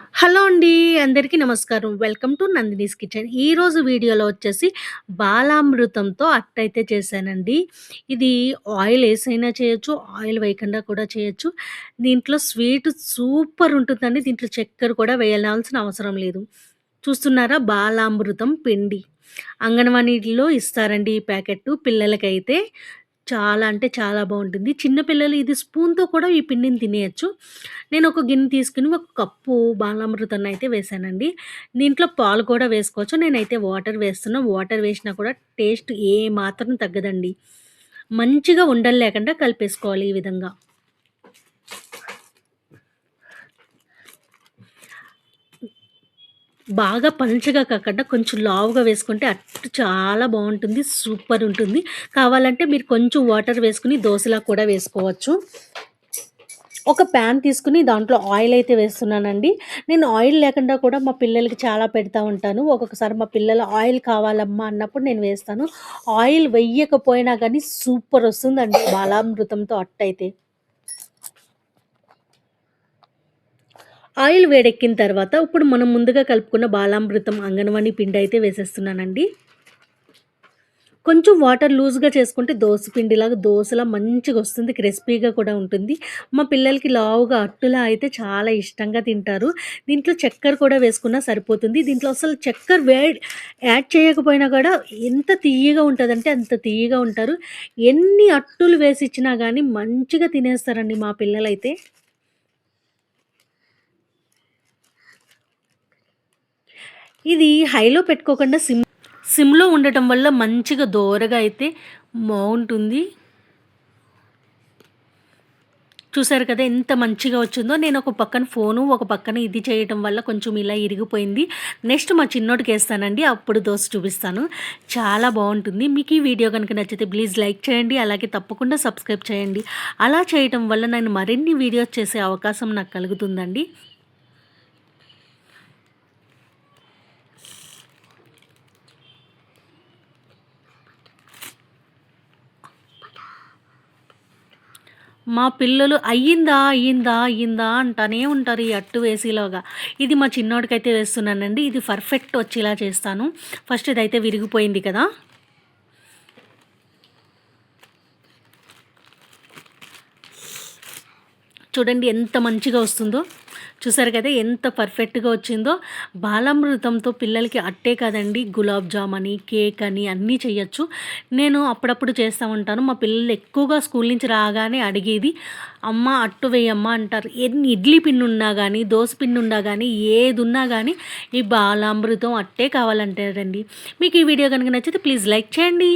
Hello అండి. అందరికీ నమస్కారం. Welcome to Nandini's kitchen. ఈరోజు వీడియోలో వచ్చేసి బాలామృతంతో అట్టయితే చేశానండి. ఇది ఆయిల్ ఏసైనా చేయొచ్చు, ఆయిల్ వేయకుండా కూడా చేయొచ్చు. దీంట్లో స్వీట్ సూపర్ ఉంటుందండి. దీంట్లో చక్కెర కూడా వేయాల్సిన అవసరం లేదు. చూస్తున్నారా బాలామృతం పిండి. అంగన్వాడీలో ఇస్తారండి ఈ ప్యాకెట్టు పిల్లలకైతే. చాలా అంటే చాలా బాగుంటుంది చిన్నపిల్లలు ఇది స్పూన్‌తో కూడా ఈ పిండిని తినేయచ్చు నేను ఒక గిన్నె తీసుకుని ఒక కప్పు బాలామృతాన్ని అయితే వేశానండి. దీంట్లో పాలు కూడా వేసుకోవచ్చు. నేనైతే వాటర్ వేస్తున్నా. వాటర్ వేసినా కూడా టేస్ట్ ఏ మాత్రం తగ్గదండి. మంచిగా ఉండలు లేకుండా కలిపేసుకోవాలి ఈ విధంగా. బాగా పంచగా కాకుండా కొంచెం లావుగా వేసుకుంటే అట్టు చాలా బాగుంటుంది సూపర్ ఉంటుంది. కావాలంటే మీరు కొంచెం వాటర్ వేసుకుని దోశలా కూడా వేసుకోవచ్చు. ఒక ప్యాన్ తీసుకొని దాంట్లో ఆయిల్ అయితే వేస్తున్నానండి. నేను ఆయిల్ లేకుండా కూడా మా పిల్లలకి చాలా పెడతా ఉంటాను. ఒక్కొక్కసారి మా పిల్లలు ఆయిల్ కావాలమ్మా అన్నప్పుడు నేను వేస్తాను. ఆయిల్ వెయ్యకపోయినా కానీ సూపర్ వస్తుందండి బాలామృతంతో అట్టయితే. ఆయిల్ వేడెక్కిన తర్వాత ఇప్పుడు మనం ముందుగా కలుపుకున్న బాలామృతం అంగన్వాణి పిండి అయితే వేసేస్తున్నానండి. కొంచెం వాటర్ లూజ్‌గా చేసుకుంటే దోస పిండిలాగా దోశలా మంచిగా వస్తుంది. క్రిస్పీగా కూడా ఉంటుంది. మా పిల్లలకి లావుగా అట్టులా అయితే చాలా ఇష్టంగా తింటారు. దీంట్లో చక్కెర కూడా వేసుకున్నా సరిపోతుంది. దీంట్లో అసలు చక్కెర వేడ్ యాడ్ చేయకపోయినా కూడా ఎంత తియ్యగా ఉంటుందంటే అంత తియ్యగా ఉంటారు. ఎన్ని అట్టులు వేసి ఇచ్చినా కానీ మంచిగా తినేస్తారండి మా పిల్లలైతే. ఇది హైలో పెట్టుకోకుండా సిమ్ సిమ్‌లో ఉండటం వల్ల మంచిగా దోరగా అయితే బాగుంటుంది చూసారు కదా! ఎంత మంచిగా వచ్చిందో. నేను ఒక పక్కన ఫోను, ఒక పక్కన ఇది చేయటం వల్ల కొంచెం ఇలా ఇరిగిపోయింది. నెక్స్ట్ మా చిన్నోడికేస్తానండి. అప్పుడు దోశ చూపిస్తాను. చాలా బాగుంటుంది మీకు ఈ వీడియో కనుక నచ్చితే ప్లీజ్ లైక్ చేయండి. అలాగే తప్పకుండా సబ్స్క్రైబ్ చేయండి. అలా చేయటం వల్ల నేను మరిన్ని వీడియోస్ చేసే అవకాశం నాకు కలుగుతుందండి. మా పిల్లలు అయ్యిందా? అయ్యిందా? అయ్యిందా? అంటానే ఉంటారు ఈ అట్టు వేసేలోగా. ఇది మా చిన్నోడికైతే వేస్తున్నానండి. ఇది పర్ఫెక్ట్ వచ్చేలా చేస్తాను. ఫస్ట్ ఇదైతే విరిగిపోయింది కదా! చూడండి ఎంత మంచిగా వస్తుందో. చూసారు కదా! ఎంత పర్ఫెక్ట్‌గా వచ్చిందో. బాలామృతంతో పిల్లలకి అట్టే కాదండి గులాబ్ జామ్ అని, కేక్ అని అన్నీ చేయొచ్చు. నేను అప్పుడప్పుడు చేస్తా ఉంటాను. మా పిల్లలు ఎక్కువగా స్కూల్ నుంచి రాగానే అడిగేది, "అమ్మ అట్టు వేయమ్మ అంటారు. ఎన్ని ఇడ్లీ పిండి ఉన్నా కానీ దోస పిండి ఉన్నా కానీ ఏది ఉన్నా కానీ ఈ బాలామృతం అట్టే కావాలంటారండి. మీకు ఈ వీడియో కనుక నచ్చితే ప్లీజ్ లైక్ చేయండి.